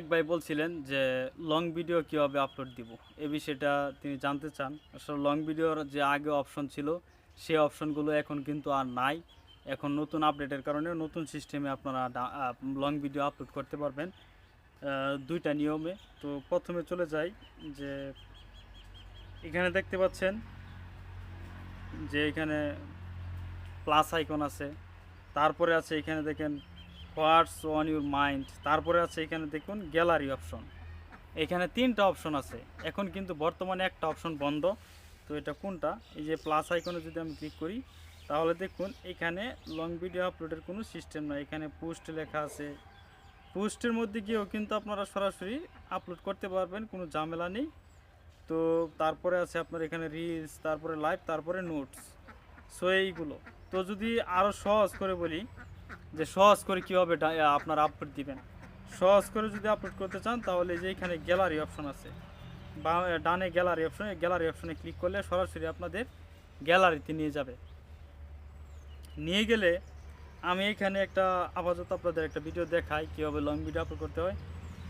এক ভাই বলছিলেন যে লং ভিডিও কীভাবে আপলোড দিব? এ বিষয়টা তিনি জানতে চান। আসলে লং ভিডিওর যে আগে অপশন ছিল, সেই অপশনগুলো এখন কিন্তু আর নাই। এখন নতুন আপডেটের কারণে নতুন সিস্টেমে আপনারা লং ভিডিও আপলোড করতে পারবেন দুইটা নিয়মে। তো প্রথমে চলে যাই যে, এখানে দেখতে পাচ্ছেন যে এখানে প্লাস আইকন আছে, তারপরে আছে এখানে দেখেন হোয়াটস অন ইউর মাইন্ড তারপরে আছে এখানে দেখুন গ্যালারি অপশন এখানে তিনটা অপশন আছে। এখন কিন্তু বর্তমানে একটা অপশন বন্ধ। তো এটা কোনটা? এই যে প্লাস আইকনে যদি আমি ক্লিক করি, তাহলে দেখুন, এখানে লং ভিডিও আপলোডের কোনো সিস্টেম নয় এখানে পোস্ট লেখা আছে। পোস্টের মধ্যে গিয়েও কিন্তু আপনারা সরাসরি আপলোড করতে পারবেন, কোনো ঝামেলা নেই। তো তারপরে আছে আপনার এখানে রিলস তারপরে লাইভ তারপরে নোটস সো এইগুলো। তো যদি আরও সহজ করে বলি যে সহজ করে কীভাবে আপনার আপলোড দিবেন। সহজ করে যদি আপলোড করতে চান, তাহলে যে এখানে গ্যালারি অপশন আছে, বা ডানে গ্যালারি অপশনে গ্যালারি অপশনে ক্লিক করলে সরাসরি আপনাদের গ্যালারিতে নিয়ে যাবে। নিয়ে গেলে আমি এখানে একটা আপাতত আপনাদের একটা ভিডিও দেখাই কীভাবে লং ভিডিও আপলোড করতে হয়।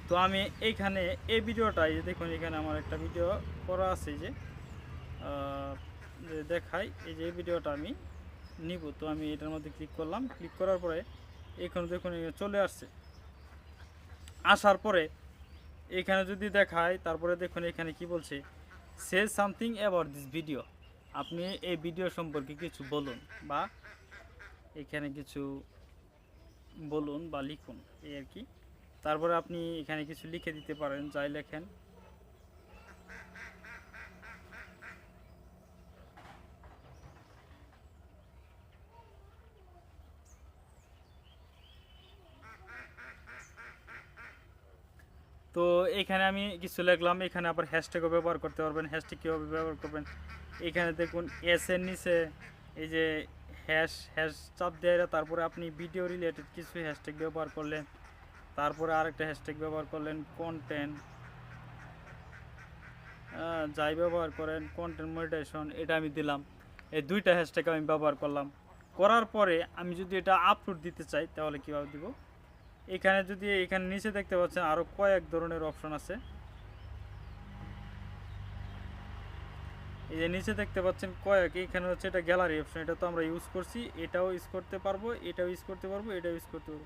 তো আমি এইখানে এই ভিডিওটা এই যে দেখুন এখানে আমার একটা ভিডিও করা আছে যে দেখাই, এই যে ভিডিওটা আমি নিব। তো আমি এটার মধ্যে ক্লিক করলাম। ক্লিক করার পরে এখানে দেখুন চলে আসছে। আসার পরে এখানে যদি দেখায়, তারপরে দেখুন, এখানে কি বলছে? সে সামথিং অ্যাবাউট দিস ভিডিও আপনি এই ভিডিও সম্পর্কে কিছু বলুন বা এখানে কিছু বলুন বা লিখুন, এই আর কি। তারপরে আপনি এখানে কিছু লিখে দিতে পারেন, যাই লেখেন। তো এখানে আমি কিছু লিখলাম, এখানে আবার হ্যাশট্যাগও ব্যবহার করতে পারবেন হ্যাশট্যাগ কীভাবে ব্যবহার করবেন। এখানে দেখুন এস এর নিচে এই যে হ্যাশ হ্যাশ চাপ দেয় তারপরে আপনি ভিডিও রিলেটেড কিছু হ্যাশট্যাগ ব্যবহার করলেন, তারপরে আরেকটা হ্যাশট্যাগ ব্যবহার করলেন কন্টেন্ট যাই ব্যবহার করেন কন্টেন্ট মনিটাইজেশন এটা আমি দিলাম। এই দুইটা হ্যাশট্যাগ আমি ব্যবহার করলাম। করার পরে আমি যদি এটা আপলোড দিতে চাই, তাহলে কীভাবে দিব? এখানে যদি এখানে নিচে দেখতে পাচ্ছেন আরও কয়েক ধরনের অপশন আছে। এই যে নিচে দেখতে পাচ্ছেন কয়েক, এখানে হচ্ছে এটা গ্যালারি অপশন এটা তো আমরা ইউজ করছি, এটাও ইউজ করতে পারব, এটাও ইউজ করতে পারব, এটাও ইউজ করতে পারব।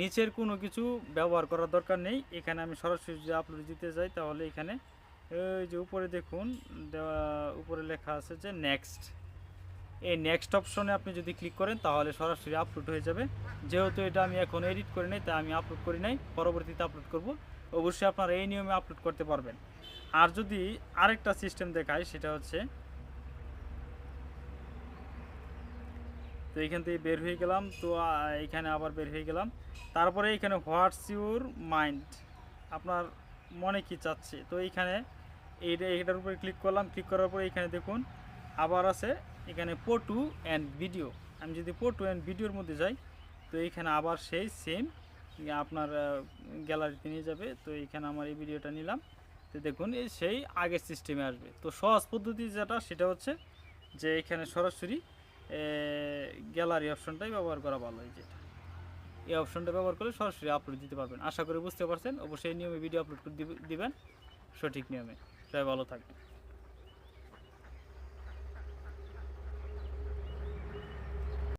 নিচের কোনো কিছু ব্যবহার করার দরকার নেই, এখানে আমি সরাসরি যদি আপলোড দিতে যাই তাহলে এখানে ওই যে উপরে দেখুন উপরে লেখা আছে যে নেক্সট এই নেক্সট অপশনে আপনি যদি ক্লিক করেন, তাহলে সরাসরি আপলোড হয়ে যাবে। যেহেতু এটা আমি এখন এডিট করি নাই, তাই আমি আপলোড করি নাই, পরবর্তীতে আপলোড করব। অবশ্যই আপনারা এই নিয়মে আপলোড করতে পারবেন। আর যদি আরেকটা সিস্টেম দেখায় সেটা হচ্ছে, তো এখান থেকে বের হয়ে গেলাম, তো এখানে আবার বের হয়ে গেলাম। তারপরে এখানে হোয়াটস ইউর মাইন্ড আপনার মনে কি চাচ্ছে? তো এইখানে এইটা এইটার উপরে ক্লিক করলাম ক্লিক করার পরে এখানে দেখুন, আবার আছে এখানে ফটো অ্যান্ড ভিডিও আমি যদি ফটো অ্যান্ড ভিডিওর মধ্যে যাই, তো এইখানে আবার সেই সেম আপনার গ্যালারিতে নিয়ে যাবে। তো এইখানে আমার এই ভিডিওটা নিলাম। তো দেখুন, এই সেই আগের সিস্টেমে আসবে। তো সহজ পদ্ধতি যেটা, সেটা হচ্ছে যে এখানে সরাসরি গ্যালারি অপশনটাই ব্যবহার করা ভালো এই যেটা। এই অপশনটা ব্যবহার করলে সরাসরি আপলোড দিতে পারবেন। আশা করি বুঝতে পারছেন। অবশ্যই নিয়মে ভিডিও আপলোড করে দিবেন। সঠিক নিয়মে। সবাই ভালো থাকবেন।